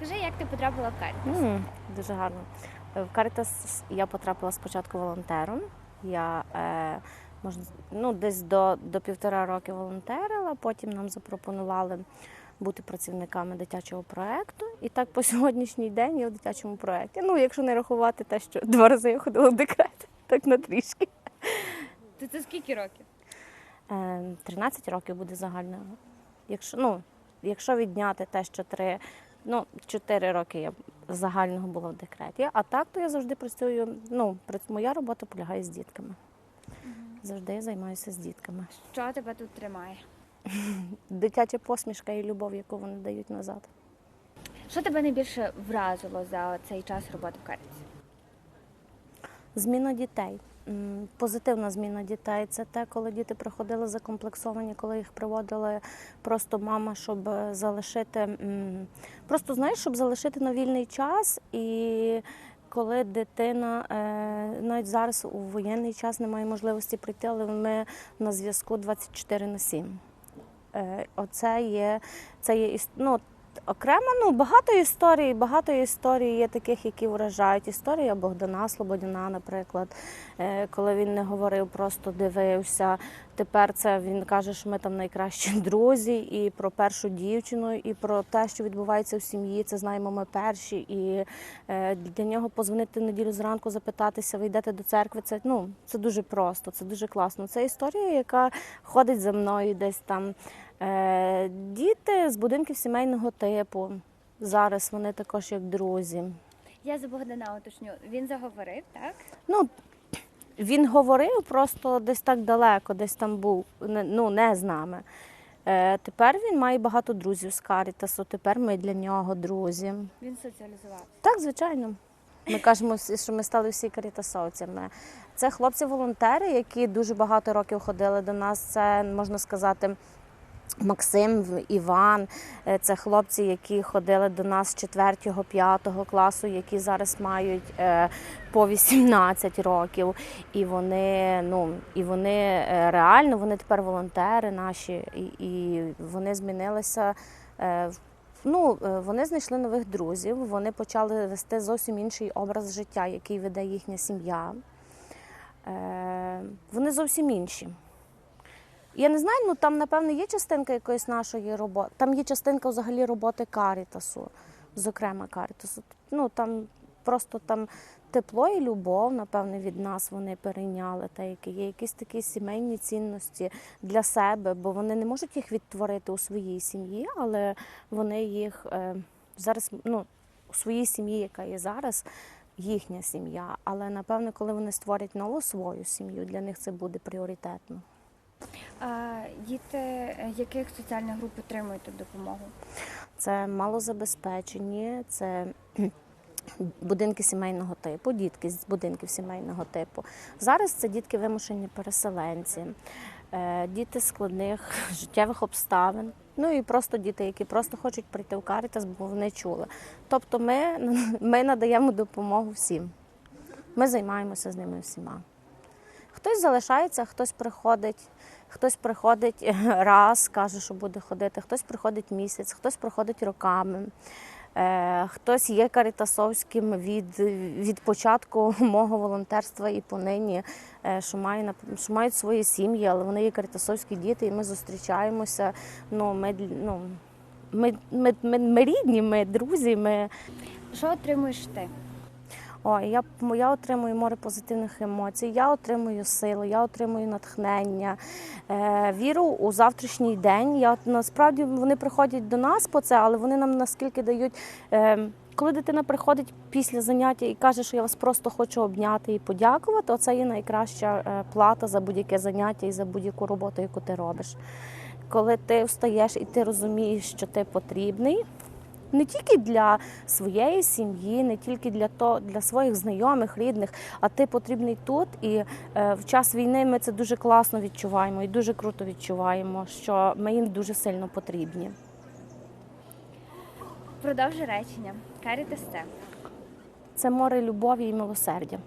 Розкажи, як ти потрапила в Карітас? М, дуже гарно. В Caritas я потрапила спочатку волонтером. Я е, можна, ну, десь до, до півтора роки волонтерила, потім нам запропонували бути працівниками дитячого проєкту. І так по сьогоднішній день я в дитячому проєкті. Ну, якщо не рахувати те, що два рази я ходила в декрет, так на трішки. Ти це скільки років? Е, 13 років буде загально. Якщо, ну, якщо відняти те, що три, ну, 4 роки я загального була в декреті, а так то я завжди працюю. Ну, моя робота полягає з дітками. Завжди я займаюся з дітками. Що тебе тут тримає? Дитяча посмішка і любов, яку вони дають назад. Що тебе найбільше вразило за цей час роботи в Карітасі? Зміна дітей. Позитивна зміна дітей це те, коли діти приходили закомплексовані, коли їх приводили просто мама, щоб е, залишити, просто знаєш, щоб залишити на вільний час. І коли дитина е, навіть зараз у воєнний час не має можливості прийти, але ми на зв'язку 24 на 7. Е, Оце є, це є ну, окремо, ну багато історій, багато історій є таких, які вражають. Історія Богдана Слободяна, наприклад, е, коли він не говорив, просто дивився. Тепер це він каже, що ми там найкращі друзі, і про першу дівчину, і про те, що відбувається в сім'ї. Це знаємо ми перші. І е, для нього позвонити неділю зранку, запитатися, ви йдете до церкви. Це ну це дуже просто, це дуже класно. Це історія, яка ходить за мною десь там. Е, Діти з будинків сімейного типу. Зараз вони також як друзі. Я за Богдана уточню. Він заговорив, так? Ну, він говорив просто десь так далеко, десь там був, ну не з нами. Е, тепер він має багато друзів з Карітасу, тепер ми для нього друзі. Він соціалізувався. Так, звичайно. Ми кажемо, що ми стали всі карітасовцями. Це хлопці-волонтери, які дуже багато років ходили до нас. Це можна сказати. Максим, Іван, Е, це хлопці, які ходили до нас з 4-5 класу, які зараз мають е, по 18 років. І вони, ну, і вони е, реально, вони тепер волонтери наші, і, і вони змінилися. Ну, вони знайшли нових друзів, вони почали вести зовсім інший образ життя, який веде їхня сім'я. Вони зовсім інші. Я не знаю, ну там, напевно, є частинка якоїсь нашої роботи. Там є частинка взагалі роботи Карітасу, зокрема Карітасу. Ну там просто там тепло і любов, напевне, від нас вони перейняли, та які є якісь такі сімейні цінності для себе, бо вони не можуть їх відтворити у своїй сім'ї, але вони їх е, зараз ну, у своїй сім'ї, яка є зараз. Їхня сім'я, але напевно, коли вони створять нову свою сім'ю, для них це буде пріоритетно. Діти яких соціальних груп отримують допомогу? Це малозабезпечені, це будинки сімейного типу, дітки з будинків сімейного типу. Зараз це дітки вимушені переселенці, е, діти складних життєвих обставин. Ну і просто діти, які просто хочуть прийти в Карітас, бо вони чули. Тобто ми, ми надаємо допомогу всім. Ми займаємося з ними всіма. Хтось залишається, хтось приходить. Хтось приходить раз, каже, що буде ходити, хтось приходить місяць, хтось приходить роками. Е, Хтось є карітасовським від, від початку мого волонтерства і понині, е, що, має, що мають свої сім'ї, але вони є карітасовські діти, і ми зустрічаємося. Ну, ми, ну, ми, ми, ми, ми рідні, ми друзі, ми Що отримуєш ти? Ой, я, я отримую море позитивних емоцій, я отримую силу, я отримую натхнення, е, віру у завтрашній день. Я насправді вони приходять до нас по це, але вони нам наскільки дають. Е, коли дитина приходить після заняття і каже, що я вас просто хочу обняти і подякувати, оце є найкраща е, плата за будь-яке заняття і за будь-яку роботу, яку ти робиш. Коли ти встаєш і ти розумієш, що ти потрібний, не тільки для своєї сім'ї, не тільки для то, для своїх знайомих, рідних, а ти потрібний тут. І е, в час війни ми це дуже класно відчуваємо і дуже круто відчуваємо, що ми їм дуже сильно потрібні. Продовжи речення. Карітас це. Це море любові і милосердя.